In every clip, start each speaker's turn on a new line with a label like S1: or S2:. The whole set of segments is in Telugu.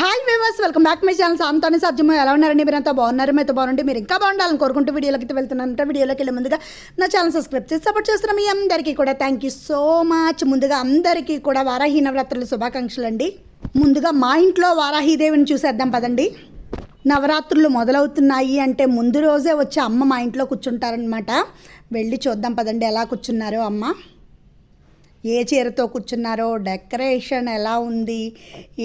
S1: Hi viewers welcome back my channel సాంతోని సత్యము ఎలా ఉన్నారండి? మీరు అంతా బాగున్నారు? మీతో బాగుంటే మీరు ఇంకా బాగుండాలని కోరుకుంటూ వీడియోలకి అయితే వెళ్తున్నానంటే వీడియోలోకి వెళ్ళే ముందుగా నా ఛానల్ సబ్స్క్రైబ్ చేసి సపోర్ట్ చేస్తున్న మీ అందరికీ కూడా థ్యాంక్ యూ సో మచ్ ముందుగా అందరికీ కూడా వారాహి నవరాత్రుల శుభాకాంక్షలు అండి. ముందుగా మా ఇంట్లో వారాహిదేవిని చూసేద్దాం పదండి. నవరాత్రులు మొదలవుతున్నాయి అంటే ముందు రోజే వచ్చి అమ్మ మా ఇంట్లో కూర్చుంటారనమాట వెళ్ళి చూద్దాం పదండి. ఎలా కూర్చున్నారో అమ్మ. ఏ చీరతో కూర్చున్నారో డెకరేషన్ ఎలా ఉంది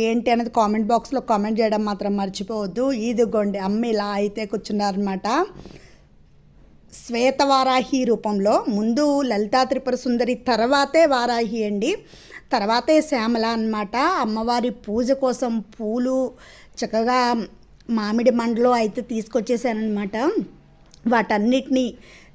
S1: ఏంటి అనేది కామెంట్ బాక్స్లో కామెంట్ చేయడం మాత్రం మర్చిపోవద్దు. ఇదిగోండి అమ్మ ఇలా అయితే కూర్చున్నారనమాట శ్వేతవారాహి రూపంలో ముందు లలితా త్రిపుర సుందరి తర్వాతే వారాహి అండి. తర్వాతే శ్యామల అనమాట అమ్మవారి పూజ కోసం పూలు చక్కగా మామిడి మండలో అయితే తీసుకొచ్చేసానమాట వాటన్నిటినీ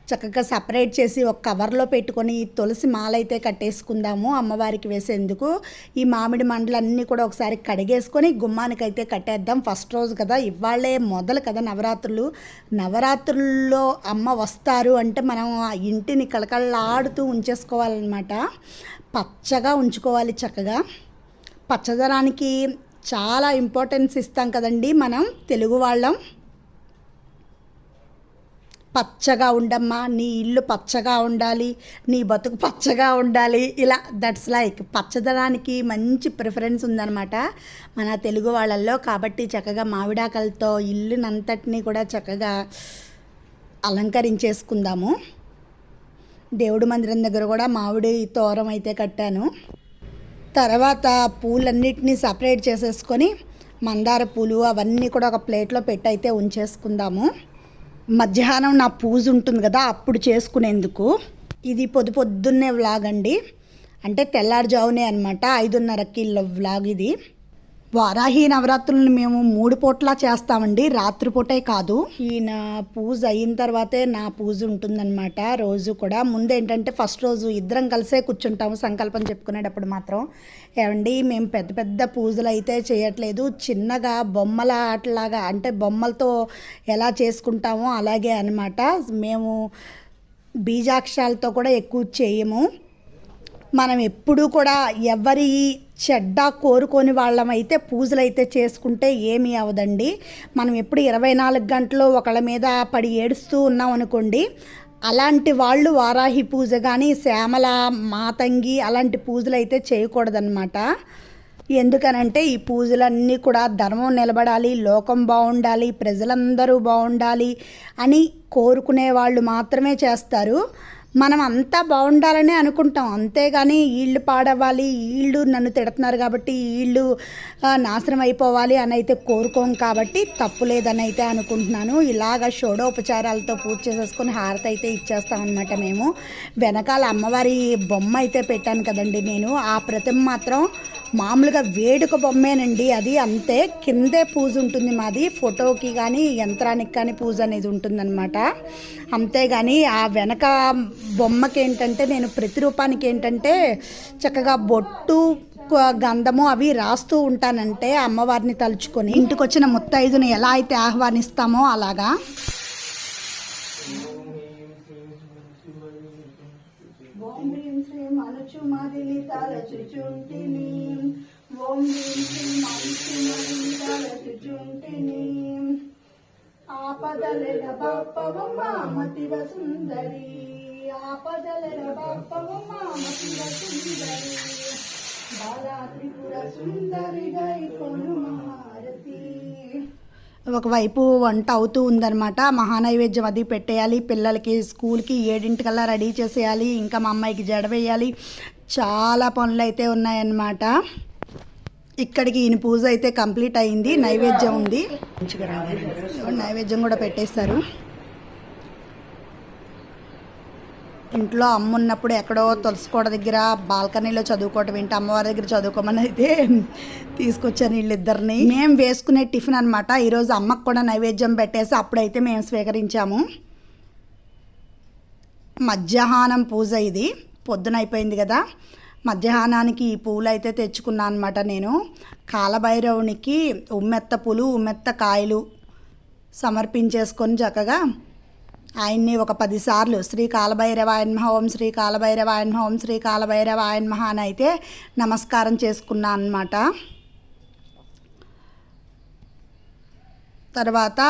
S1: చక్కగా సపరేట్ చేసి ఒక కవర్లో పెట్టుకొని తులసి మాలైతే కట్టేసుకుందాము అమ్మవారికి వేసేందుకు. ఈ మామిడి మండలన్నీ కూడా ఒకసారి కడిగేసుకొని గుమ్మానికైతే కట్టేద్దాం. ఫస్ట్ రోజు కదా ఇవాళే మొదలు కదా నవరాత్రులు. నవరాత్రుల్లో అమ్మ వస్తారు అంటే మనం ఆ ఇంటిని కళకళలాడుతూ ఉంచేసుకోవాలన్నమాట. పచ్చగా ఉంచుకోవాలి చక్కగా. పచ్చదనానికి చాలా ఇంపార్టెన్స్ ఇస్తాం కదండి మనం తెలుగు వాళ్ళం. పచ్చగా ఉండమ్మా నీ ఇల్లు పచ్చగా ఉండాలి నీ బతుకు పచ్చగా ఉండాలి. ఇలా దట్స్ లైక్ పచ్చదనానికి మంచి ప్రిఫరెన్స్ ఉందన్నమాట మన తెలుగు వాళ్ళల్లో. కాబట్టి చక్కగా మామిడాకలతో ఇల్లునంతటినీ కూడా చక్కగా అలంకరించేసుకుందాము. దేవుడి మందిరం దగ్గర కూడా మామిడి తోరం అయితే కట్టాను. తర్వాత పూలన్నిటినీ సపరేట్ చేసేసుకొని మందార పూలు అవన్నీ కూడా ఒక ప్లేట్లో పెట్టి అయితే ఉంచేసుకుందాము. మధ్యాహ్నం నా పూజ ఉంటుంది కదా అప్పుడు చేసుకునేందుకు. ఇది పొద్దు పొద్దున్నే వ్లాగ్ అండి. అంటే తెల్లారుజావునే అనమాట ఐదున్నరకి వ్లాగ్ ఇది. వారాహి నవరాత్రులను మేము మూడు పూట్లా చేస్తామండి. రాత్రిపూటే కాదు. ఈయన పూజ అయిన తర్వాతే నా పూజ ఉంటుందన్నమాట. రోజు కూడా. ముందు ఏంటంటే ఫస్ట్ రోజు ఇద్దరం కలిసే కూర్చుంటాము సంకల్పం చెప్పుకునేటప్పుడు మాత్రం. ఏమండి మేము పెద్ద పెద్ద పూజలు అయితే చేయట్లేదు. చిన్నగా బొమ్మల ఆటలాగా అంటే బొమ్మలతో ఎలా చేసుకుంటామో అలాగే అన్నమాట. మేము బీజాక్షరాలతో కూడా ఎక్కువ చేయము. మనం ఎప్పుడూ కూడా ఎవరి చెడ్డ కోరుకొని వాళ్ళమైతే పూజలు అయితే చేసుకుంటే ఏమీ అవదండి. మనం ఎప్పుడు ఇరవై నాలుగు గంటలు ఒకళ్ళ మీద పడి ఏడుస్తూ ఉన్నాం అనుకోండి అలాంటి వాళ్ళు వారాహి పూజ కానీ శ్యామల మాతంగి అలాంటి పూజలు అయితే చేయకూడదన్నమాట. ఎందుకనంటే ఈ పూజలన్నీ కూడా ధర్మం నిలబడాలి లోకం బాగుండాలి ప్రజలందరూ బాగుండాలి అని కోరుకునే వాళ్ళు మాత్రమే చేస్తారు. మనం అంతా బాగుండాలని అనుకుంటాం. అంతేగాని వీళ్ళు పాడవ్వాలి వీళ్ళు నన్ను తిడుతున్నారు కాబట్టి వీళ్ళు నాశనం అయిపోవాలి అని అయితే కోరుకోం కాబట్టి తప్పు లేదని అయితే అనుకుంటున్నాను. ఇలాగ షోడోపచారాలతో పూజ చేసేసుకొని హారతి అయితే ఇచ్చేస్తాం అనమాట మేము. వెనకాల అమ్మవారి బొమ్మ అయితే పెట్టాను కదండి నేను. ఆ ప్రతిమ మాత్రం మామూలుగా వేడుక బొమ్మేనండి అది. అంతే కిందే పూజ ఉంటుంది మాది. ఫోటోకి కానీ యంత్రానికి కానీ పూజ అనేది ఉంటుందన్నమాట. అంతేగాని ఆ వెనక బొమ్మకి ఏంటంటే నేను ప్రతిరూపానికి ఏంటంటే చక్కగా బొట్టు గంధము అవి రాస్తూ ఉంటానంటే అమ్మవారిని తలుచుకొని. ఇంటికి వచ్చిన ముత్తైదుని ఎలా అయితే ఆహ్వానిస్తామో అలాగా ఓం హ్రీం శ్రీం అనుచుమదిలి తలచుచుంటిని ఓం హ్రీం శ్రీం అనుచుమదిలి తలచుచుంటిని ఆపదలెల బాపవమ్మ మతివ సుందరి ఆపదలెల బాపవమ్మ మతివ సుందరి. బాలా త్రిపుర సుందరి గై కొను మహారతి ఒకవైపు వంట అవుతూ ఉందన్నమాట. మహానైవేద్యం అది పెట్టేయాలి పిల్లలకి స్కూల్కి ఏడింటికల్లా రెడీ చేసేయాలి ఇంకా మా అమ్మాయికి జడ వేయాలి. చాలా పనులు అయితే ఉన్నాయన్నమాట. ఇక్కడికి ఈయన పూజ అయితే కంప్లీట్ అయింది. నైవేద్యం ఉంది. నైవేద్యం కూడా పెట్టేస్తారు. ఇంట్లో అమ్మ ఉన్నప్పుడు ఎక్కడో తులసికోట దగ్గర బాల్కనీలో చదువుకోవటం ఏంటి? అమ్మవారి దగ్గర చదువుకోమని అయితే తీసుకొచ్చాను వీళ్ళిద్దరిని. మేము వేసుకునే టిఫిన్ అనమాట ఈరోజు అమ్మకు కూడా నైవేద్యం పెట్టేసి అప్పుడైతే మేము స్వీకరించాము. మధ్యాహ్నం పూజ ఇది. పొద్దున అయిపోయింది కదా. మధ్యాహ్నానికి ఈ పూలు అయితే తెచ్చుకున్నాను అనమాట నేను. కాలభైరవునికి ఉమ్మెత్త పూలు ఉమ్మెత్త కాయలు సమర్పించేసుకొని చక్కగా ఆయన్ని ఒక పదిసార్లు శ్రీ కాలభైరవాయన్మ ఓం శ్రీ కాలభైరవాయన్మ ఓం శ్రీ కాలభైరవాయన్మ అని అయితే నమస్కారం చేసుకున్నాను అనమాట తర్వాత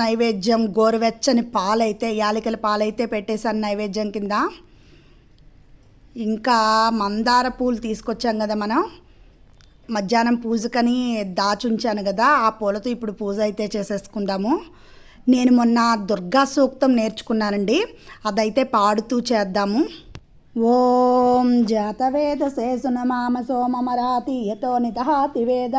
S1: నైవేద్యం గోరువెచ్చని పాలైతే యాలకుల పాలైతే పెట్టేశాను నైవేద్యం కింద. ఇంకా మందార పూలు తీసుకొచ్చాం కదా మనం. మధ్యాహ్నం పూజకని దాచుంచాను కదా ఆ పూలతో ఇప్పుడు పూజ అయితే చేసేసుకుందాము. నేను మొన్న దుర్గా సూక్తం నేర్చుకున్నానండి. అదైతే పాడుతూ చేద్దాము. ఓం జాతవేదసే సునమామ సోమమరాతి యతో నితహాతి వేద.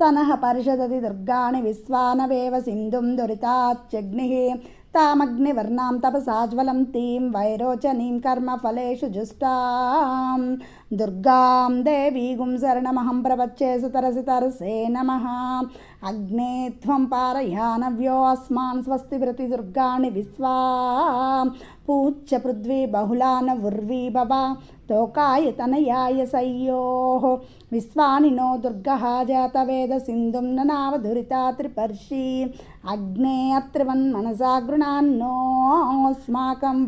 S1: సనః పరిషదతి దుర్గాణి విశ్వానవేవ సింధుం దురితాచ్చగ్ని. తామగ్నివర్ణాం తపసాజ్వలం తీం వైరోచనీం కర్మఫలేషు జుష్టాం. దుర్గాం దేవీగుం శరణమహం ప్రపచ్చే సుతరసి తరసే నమ. అగ్నే త్వం పారయానవ్యో అస్మాన్ స్వస్తి ప్రతి దుర్గాణి విశ్వా. పూజ్య పృథ్వీ బహుళాన ఉర్వీ భవ తోకాయ తనయాయ సయ్యో విశ్వాని నో దుర్గः జాతవేద సింధుం ననావధురితా త్రిపర్షి అగ్నే అత్రివన్ మనసా గృణాన్నోస్మాకం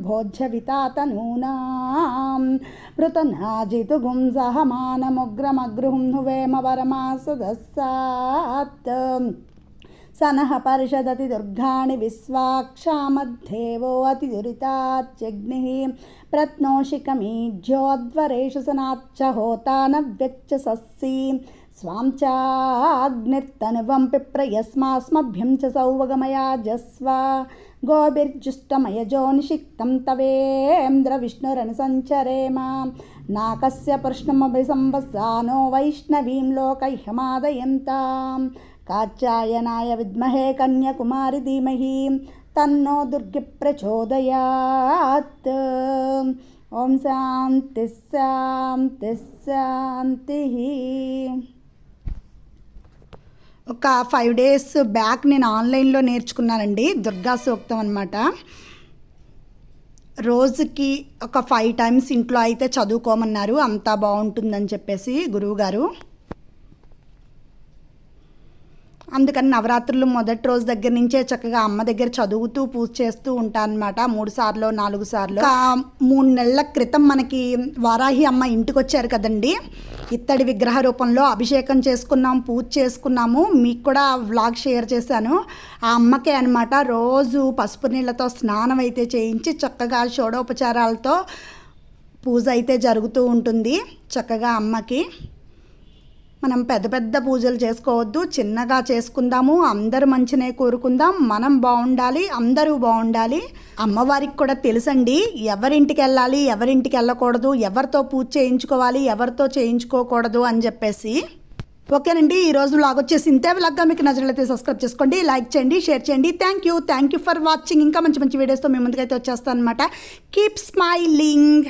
S1: భోజ్యవితా తనూనాం పృతనాజితుగుం సహమానముగ్రమగృహం హువేమ వరమాసుదస్సాత్ సనః పరిషదతి దుర్గాణి విశ్వాక్షామద్ధేవో అతి దురితాచ్చగ్ని ప్రత్నోషికమీజ్యోద్వరేషు సనాచ్చ హోతానవ్యచ్చ సస్సి స్వాం చాగ్నిర్తనువం పిప్రయస్మాస్మభ్యం చ సౌవగమయాజస్వ గోభిర్జుష్టమయజో నిషిక్తం తవేంద్ర విష్ణురని సంచరేమ నాకస్య పృష్ణమభిసంవత్సానో వైష్ణవీం లోకహ్యమాదయంతాం కాచాయనాయ విద్మహే కన్యకుమారి ధీమహి తన్నో దుర్గి ప్రచోదయాత్ ఓం శాంతి శాంతి శాంతి ఒక ఫైవ్ డేస్ బ్యాక్ నేను ఆన్లైన్లో నేర్చుకున్నానండి దుర్గా సూక్తం అనమాట రోజుకి ఒక ఫైవ్ టైమ్స్ ఇంట్లో అయితే చదువుకోమన్నారు అంతా బాగుంటుందని చెప్పేసి గురువుగారు. అందుకని నవరాత్రులు మొదటి రోజు దగ్గర నుంచే చక్కగా అమ్మ దగ్గర చదువుతూ పూజ చేస్తూ ఉంటాను మూడు సార్లు నాలుగు సార్లు. మూడు నెలల క్రితం మనకి వారాహి అమ్మ ఇంటికి వచ్చారు కదండి. ఇత్తడి విగ్రహ రూపంలో అభిషేకం చేసుకున్నాం పూజ చేసుకున్నాము. మీకు కూడా వ్లాగ్ షేర్ చేశాను. ఆ అమ్మకే అనమాట రోజు పసుపు నీళ్ళతో స్నానం అయితే చేయించి చక్కగా షోడోపచారాలతో పూజ అయితే జరుగుతూ ఉంటుంది చక్కగా అమ్మకి. మనం పెద్ద పెద్ద పూజలు చేసుకోవద్దు చిన్నగా చేసుకుందాము అందరూ మంచినే కోరుకుందాం మనం బాగుండాలి అందరూ బాగుండాలి. అమ్మవారికి కూడా తెలుసండి ఎవరింటికి వెళ్ళాలి ఎవరింటికి వెళ్ళకూడదు ఎవరితో పూజ చేయించుకోవాలి ఎవరితో చేయించుకోకూడదు అని చెప్పేసి. ఓకేనండి ఈరోజు రోజు లాగ్ వచ్చేసి ఇంతే వ్లాగ్గా మీకు నచ్చినట్లయితే సబ్స్క్రైబ్ చేసుకోండి లైక్ చేయండి షేర్ చేయండి. Thank you thank you for watching ఇంకా మంచి మంచి వీడియోస్తో మీ ముందుకైతే వచ్చేస్తాను అనమాట కీప్ స్మైలింగ్